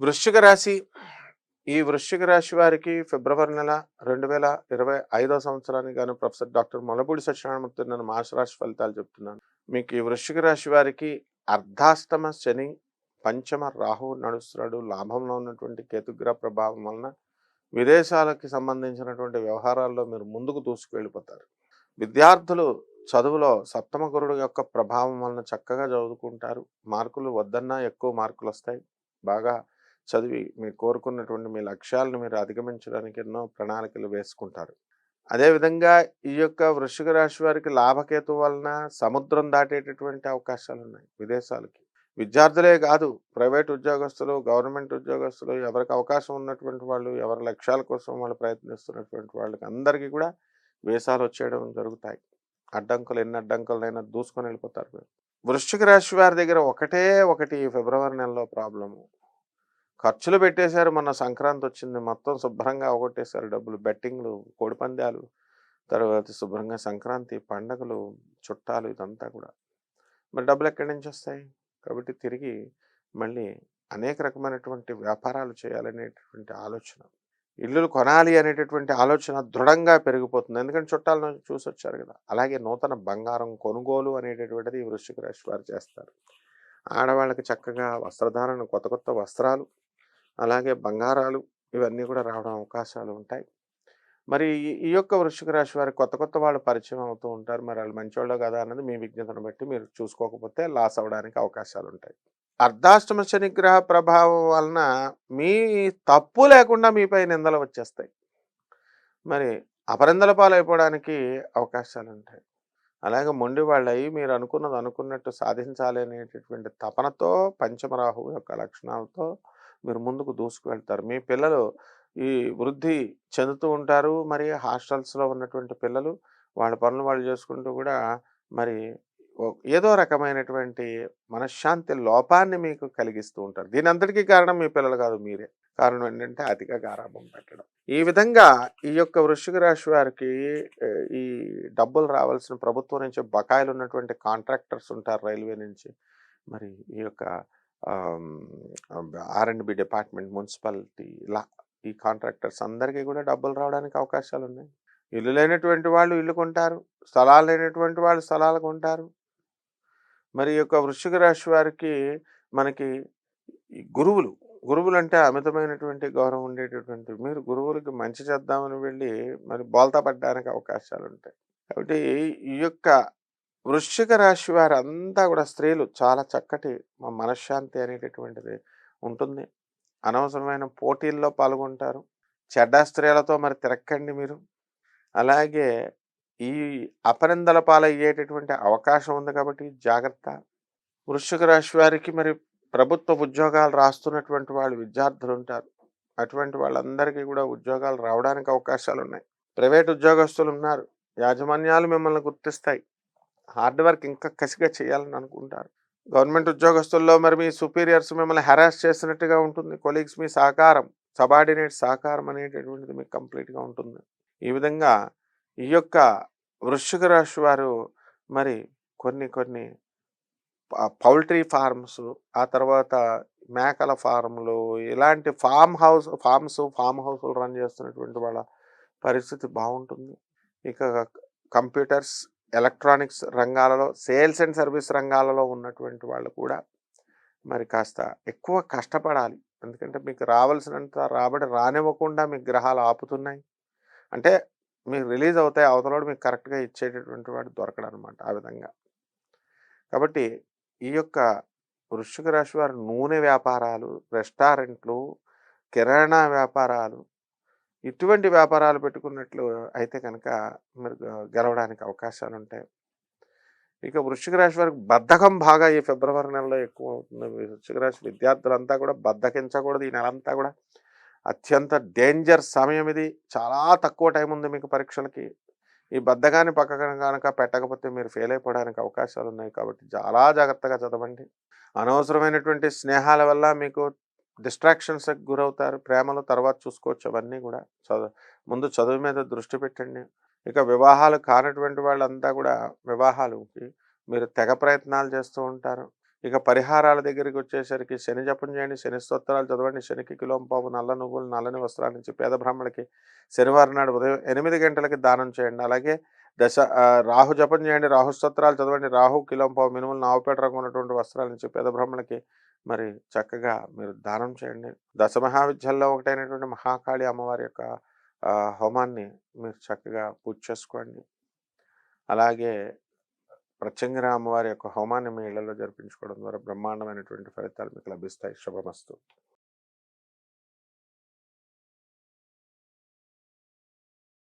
వృశ్చిక రాశి. ఈ వృశ్చిక రాశి వారికి ఫిబ్రవరి నెల రెండు వేల ఇరవై ఐదో సంవత్సరానికి గాను ప్రొఫెసర్ డాక్టర్ మొలపూడి సత్యనారాయణమూర్తి నేను మాస రాశి ఫలితాలు చెప్తున్నాను. మీకు ఈ వృశ్చిక రాశి వారికి అర్ధాష్టమ శని పంచమ రాహు నడుస్తున్నాడు. లాభంలో ఉన్నటువంటి కేతుగ్రహ ప్రభావం వలన విదేశాలకి సంబంధించినటువంటి వ్యవహారాల్లో మీరు ముందుకు దూసుకువెళ్ళిపోతారు. విద్యార్థులు చదువులో సప్తమ గురుడు యొక్క ప్రభావం వలన చక్కగా చదువుకుంటారు. మార్కులు వద్దన్నా ఎక్కువ మార్కులు వస్తాయి బాగా చదివి మీరు కోరుకున్నటువంటి మీ లక్ష్యాలను మీరు అధిగమించడానికి ఎన్నో ప్రణాళికలు వేసుకుంటారు. అదేవిధంగా ఈ యొక్క వృషిక రాశి వారికి లాభకేతు వలన సముద్రం దాటేటటువంటి అవకాశాలు ఉన్నాయి విదేశాలకి. విద్యార్థులే కాదు ప్రైవేట్ ఉద్యోగస్తులు గవర్నమెంట్ ఉద్యోగస్తులు ఎవరికి అవకాశం ఉన్నటువంటి వాళ్ళు ఎవరి లక్ష్యాల కోసం వాళ్ళు ప్రయత్నిస్తున్నటువంటి వాళ్ళకి అందరికీ కూడా వేసాలు వచ్చేయడం జరుగుతాయి. అడ్డంకులు ఎన్ని అడ్డంకులైనా దూసుకొని వెళ్ళిపోతారు వృశ్చిక రాశి వారి దగ్గర ఒకటే ఒకటి ఫిబ్రవరి నెలలో ప్రాబ్లము. ఖర్చులు పెట్టేశారు మొన్న సంక్రాంతి వచ్చింది. మొత్తం శుభ్రంగా ఒకటేశారు డబ్బులు. బెట్టింగ్లు కోడిపందాలు తర్వాత శుభ్రంగా సంక్రాంతి పండగలు చుట్టాలు ఇదంతా కూడా. మరి డబ్బులు ఎక్కడి నుంచి వస్తాయి? కాబట్టి తిరిగి మళ్ళీ అనేక రకమైనటువంటి వ్యాపారాలు చేయాలనేటటువంటి ఆలోచన. ఇల్లులు కొనాలి అనేటటువంటి ఆలోచన దృఢంగా పెరిగిపోతుంది. ఎందుకంటే చుట్టాలను చూసి వచ్చారు కదా. అలాగే నూతన బంగారం కొనుగోలు అనేటటువంటిది ఈ వృశ్చిక రాశి వారు చేస్తారు. ఆడవాళ్ళకి చక్కగా వస్త్రధారణ కొత్త కొత్త వస్త్రాలు అలాగే బంగారాలు ఇవన్నీ కూడా రావడం అవకాశాలు ఉంటాయి. మరి ఈ- ఈ యొక్క వృశ్చిక రాశి వారి కొత్త కొత్త వాళ్ళు పరిచయం అవుతూ ఉంటారు. మరి వాళ్ళు మంచివాళ్ళు కదా అన్నది మీ విజ్ఞతను బట్టి మీరు చూసుకోకపోతే లాస్ అవ్వడానికి అవకాశాలు ఉంటాయి. అర్ధాష్టమ శనిగ్రహ ప్రభావం వలన మీ తప్పు లేకుండా మీపై నిందలు వచ్చేస్తాయి. మరి అపరిందల పాలైపోవడానికి అవకాశాలు ఉంటాయి. అలాగే మొండి వాళ్ళయి మీరు అనుకున్నది అనుకున్నట్టు సాధించాలి అనేటటువంటి తపనతో పంచమరాహు యొక్క లక్షణాలతో మీరు ముందుకు దూసుకు వెళ్తారు మీ పిల్లలు ఈ వృద్ధి చెందుతూ ఉంటారు. మరి హాస్టల్స్లో ఉన్నటువంటి పిల్లలు వాళ్ళ పనులు వాళ్ళు చేసుకుంటూ కూడా మరి ఏదో రకమైనటువంటి మనశ్శాంతి లోపాన్ని మీకు కలిగిస్తూ ఉంటారు. దీని అంతటికీ కారణం మీ పిల్లలు కాదు మీరే. కారణం ఏంటంటే అధిక గారాభం పెట్టడం. ఈ విధంగా ఈ యొక్క వృశ్చిక రాశి వారికి ఈ డబ్బులు రావాల్సిన ప్రభుత్వం నుంచి బకాయిలు ఉన్నటువంటి కాంట్రాక్టర్స్ ఉంటారు రైల్వే నుంచి. మరి ఈ యొక్క R and B department municipality ఇలా ఈ కాంట్రాక్టర్స్ అందరికీ కూడా డబ్బులు రావడానికి అవకాశాలు ఉన్నాయి ఇల్లు లేనటువంటి వాళ్ళు ఇల్లు కొంటారు స్థలాలు లేనటువంటి వాళ్ళు స్థలాలు కొంటారు. మరి యొక్క వృశ్చిక రాశి వారికి మనకి గురువులు గురువులు అంటే అమితమైనటువంటి గౌరవం ఉండేటటువంటి మీరు గురువులకి మంచి చేద్దామని వెళ్ళి మరి బోల్తా పడ్డానికి అవకాశాలు ఉంటాయి కాబట్టి ఈ యొక్క వృశ్చిక రాశి వారంతా కూడా స్త్రీలు చాలా చక్కటి మనశ్శాంతి అనేటటువంటిది ఉంటుంది. అనవసరమైన పోటీల్లో పాల్గొంటారు. చెడ్డ స్త్రీలతో మరి తిరక్కండి మీరు. అలాగే ఈ అపరిందల పాలయ్యేటటువంటి అవకాశం ఉంది కాబట్టి జాగ్రత్త. వృశ్చిక రాశి వారికి మరి ప్రభుత్వ ఉద్యోగాలు రాస్తున్నటువంటి వాళ్ళు విద్యార్థులు ఉంటారు. అటువంటి వాళ్ళందరికీ కూడా ఉద్యోగాలు రావడానికి అవకాశాలు ఉన్నాయి ప్రైవేట్ ఉద్యోగస్తులు ఉన్నారు. యాజమాన్యాలు మిమ్మల్ని గుర్తిస్తాయి. హార్డ్ వర్క్ ఇంకా కసిగా చేయాలని అనుకుంటారు. గవర్నమెంట్ ఉద్యోగస్తుల్లో మరి మీ సుపీరియర్స్ మిమ్మల్ని హెరాస్ చేసినట్టుగా ఉంటుంది. కొలీగ్స్ మీ సహకారం సబార్డినేట్ సహకారం అనేటటువంటిది మీకు కంప్లీట్గా ఉంటుంది. ఈ విధంగా ఈ యొక్క వృశ్చిక రాశి వారు మరి కొన్ని కొన్ని పౌల్ట్రీ ఫార్మ్స్ ఆ తర్వాత మేకల ఫార్ములు ఇలాంటి ఫామ్ హౌస్ ఫార్మ్స్ ఫామ్ హౌస్లు రన్ చేస్తున్నటువంటి వాళ్ళ పరిస్థితి బాగుంటుంది. ఇక కంప్యూటర్స్ ఎలక్ట్రానిక్స్ రంగాలలో సేల్స్ అండ్ సర్వీస్ రంగాలలో ఉన్నటువంటి వాళ్ళు కూడా మరి కాస్త ఎక్కువ కష్టపడాలి. ఎందుకంటే మీకు రావాల్సినంత రాబడి రానివ్వకుండా మీకు గ్రహాలు ఆపుతున్నాయి. అంటే మీరు రిలీజ్ అవుతాయి అవతలోడు మీకు కరెక్ట్గా ఇచ్చేటటువంటి వాడు దొరకడం అనమాట ఆ విధంగా. కాబట్టి ఈ యొక్క వృశ్చిక రాశి వారు నూనె వ్యాపారాలు రెస్టారెంట్లు కిరాణా వ్యాపారాలు ఇటువంటి వ్యాపారాలు పెట్టుకున్నట్లు అయితే కనుక మీరు గ- గెలవడానికి అవకాశాలు ఉంటాయి ఇక వృశ్చిక రాశి వారికి బద్ధకం బాగా ఈ ఫిబ్రవరి నెలలో ఎక్కువ అవుతుంది వృశ్చిక రాశి విద్యార్థులంతా కూడా బద్ధకించకూడదు. ఈ నెలంతా కూడా అత్యంత డేంజర్ సమయం ఇది. చాలా తక్కువ టైం ఉంది మీకు పరీక్షలకి. ఈ బద్ధకాన్ని పక్కన కనుక పెట్టకపోతే మీరు ఫెయిల్ అయిపోవడానికి అవకాశాలు ఉన్నాయి కాబట్టి చాలా జాగ్రత్తగా చదవండి. అనవసరమైనటువంటి స్నేహాల వల్ల మీకు డిస్ట్రాక్షన్స్కి గురవుతారు. ప్రేమలు తర్వాత చూసుకోవచ్చు అవన్నీ కూడా. చదువు ముందు చదువు మీద దృష్టి పెట్టండి. ఇక వివాహాలు కానటువంటి వాళ్ళంతా కూడా వివాహాలుకి మీరు తెగ ప్రయత్నాలు చేస్తూ ఉంటారు. ఇక పరిహారాల దగ్గరికి వచ్చేసరికి శని జపం చేయండి శని స్తోత్రాలు చదవండి శనికి కిలోంపావు నల్ల నువ్వులు నల్లని వస్త్రాల నుంచి పేద బ్రాహ్మణులకి శనివారం నాడు ఉదయం ఎనిమిది గంటలకి దానం చేయండి. అలాగే దశ రాహు జపం చేయండి రాహు స్తోత్రాలు చదవండి రాహు కిలోంపావు మినుములు నావుపేట రంగు ఉన్నటువంటి వస్త్రాల నుంచి పేద బ్రాహ్మణులకి మరి చక్కగా మీరు దానం చేయండి. దశ మహావిద్యల్లో ఒకటైనటువంటి మహాకాళి అమ్మవారి యొక్క హోమాన్ని మీరు చక్కగా పూజ చేసుకోండి. అలాగే ప్రత్యంగిర అమ్మవారి యొక్క హోమాన్ని మీ ఇళ్ళలో జరిపించుకోవడం ద్వారా బ్రహ్మాండమైనటువంటి ఫలితాలు మీకు లభిస్తాయి. శుభమస్తు.